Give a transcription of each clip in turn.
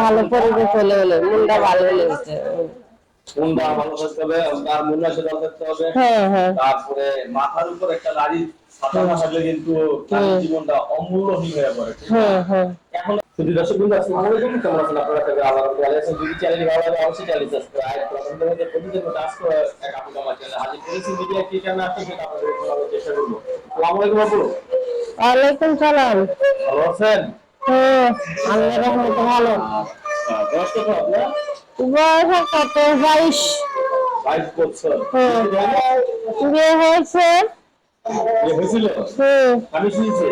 ভালো পরিবেশ হলে হলে মনটা ভালো হলে মুন্ডা ভালো হবে তার মুন্ডা সেটা থাকতে হবে। হ্যাঁ হ্যাঁ। তারপরে মাথার উপর একটা লাড়ি ছাতা না থাকলে কিন্তু তার হুম। জীবনটা অমূল্যহীন হয়ে পড়ে হ্যাঁ হ্যাঁ। এখন শুধু দর্শক বিন্দু আসসালামু আলাইকুম কেমন আছেন আপনারা? সবাই আল্লাহ রাব্বুল আলামিন যদি চ্যানেল ভালো লাগে অবশ্যই চ্যানেল সাবস্ক্রাইব করুন প্রতিদিন টাস্ক এক আপু আমার চ্যানেল হাজির করেছি মিডিয়া কি আসছে সেটা আপনাদের চেষ্টা করব। আসসালামু আলাইকুম আপু ওয়ালাইকুম সালাম। ভালো আছেন? হ্যাঁ আল্লাহ রহমতে ভালো। আচ্ছা বয়স কত বাইশ। বছর। হ্যাঁ। বিয়ে হয়েছে? আমি শুনছি।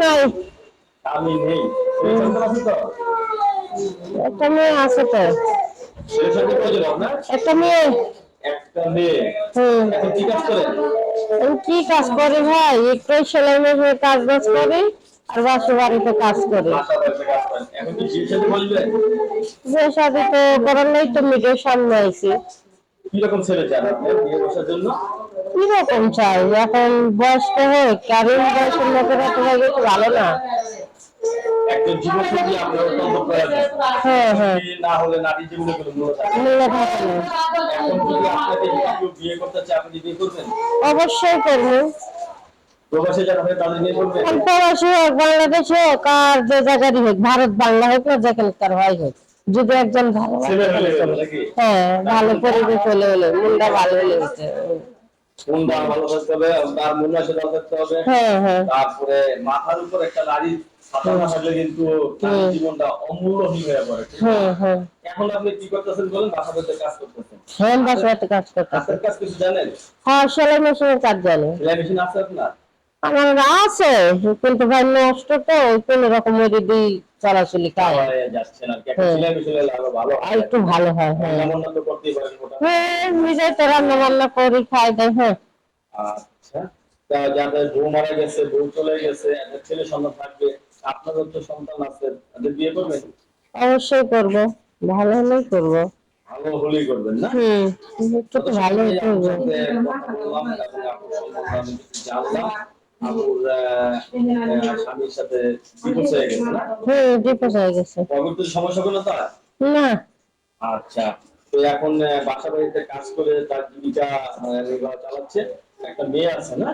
নাই। আমি নেই। তো? একটা মেয়ে আছে তো। একটা মেয়ে। একটা মেয়ে। এখন কি কাজ করি ভাই? একটু সেলাই মেশিনে কাজ বাজ করি। আর বাসা বাড়িতে কাজ করি। তো করার নাই তো মিডিয়ার সামনে আইছি। কীরকম ছেলে চান আপনি বিয়ে বসার জন্য? কীরকম চাই? এখন বয়স্ক হোক কারণ বয়সের লোকেরা তো ভালো না। একজন জীবন সঙ্গী অত্যন্ত প্রয়োজন হ্যাঁ হ্যাঁ। না হলে নারী জীবনে কোনো মূল্য থাকে না। মূল্য থাকে না। এখন যদি আপনাকে বিয়ে করতে চায় আপনি বিয়ে করবেন? অবশ্যই করব। প্রবাসে যারা হবে তাদের বিয়ে প্রবাসী হোক বাংলাদেশ হোক আর যে জায়গারই হোক ভারত বাংলা হোক না যেখানকার হয় হোক যদি একজন ভালো হয়, হ্যাঁ ভালো পরিবেশ হলে হলে মনটা ভালো হলে হচ্ছে। মুন্ডা ভালো থাকতে হবে তার মুন্ডা সেটা থাকতে হবে। হ্যাঁ তারপরে মাথার উপর একটা লাড়ি ছাতা না থাকলে কিন্তু জীবনটা অমূল্যহীন পড়ে ঠিক না? এখন আপনি কি করতেছেন বলেন? বাসা বাড়িতে কাজ করতেছেন। হ্যাঁ বাসা বাড়িতে কাজ করতেছে। কাজ কিছু জানেন? হ্যাঁ সেলাই মেশিনের কাজ জানি। সেলাই মেশিন আছে আপনার? আমার আছে কিন্তু ভাই নষ্ট তো কোন রকম ওই দিদি চলাচলি হয়ে কি একটা হ্যাঁ। ভালো হয় হ্যাঁ। হ্যাঁ। নিজে তো রান্না বান্না করি খাই দেয় হ্যাঁ। আচ্ছা যাদের বউ মারা গেছে বউ চলে গেছে এদের ছেলে সন্তান থাকবে আপনাদের তো সন্তান আছে তাদের বিয়ে করবেন? অবশ্যই করব ভালো হলেই করব। ভালো হলেই করবেন না? হুম একটু জানলাম। আপুর আহ, আহ, স্বামীর সাথে ডিভোর্স হয়ে গেছে না? হুম ডিপোজ হয়ে গেছে। পরবর্তী সমস্যা হলো তার? না। আচ্ছা তো এখন বাসা বাড়িতে কাজ করে তার জীবিকা নির্বাহ চালাচ্ছে। একটা মেয়ে আছে না?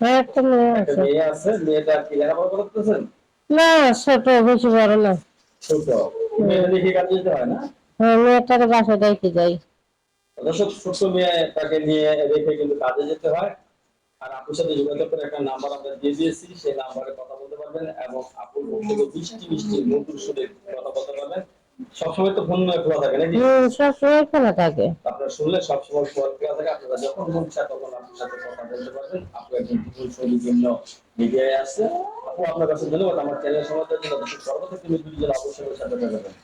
হ্যাঁ একটা মেয়ে আছে। মেয়ে আছে মেয়েটা কি লেখাপড়া করতেছেন? না ছোট বেশি বড় না। ছোট মেয়েটা দেখে কাজ যেতে হয় না? হ্যাঁ মেয়েটাকে বাসা দেখে যাই। দর্শক ছোট্ট মেয়ে তাকে নিয়ে রেখে কিন্তু কাজে যেতে হয়। আর আপুর সাথে যোগাযোগ করে একটা নাম্বার আমরা দিয়ে দিয়েছি সেই নাম্বারে কথা বলতে পারবেন এবং আপুর মুখ থেকে বৃষ্টি বৃষ্টি মধুর সুরে কথা বলতে পারবেন। সবসময় তো ফোন খোলা থাকে নাকি? সবসময় খোলা থাকে। আপনারা শুনলে সবসময় ফোন খোলা থাকে আপনারা যখন মন চায় তখন আপনার সাথে কথা বলতে পারবেন। আপনি একজন বিপুল শৈলী জন্য মিডিয়ায় আসছে আপু আপনার কাছে ধন্যবাদ। আমার চ্যানেল সমাজের জন্য সর্বদা কিন্তু দুজন অবশ্যই সাথে থাকবেন।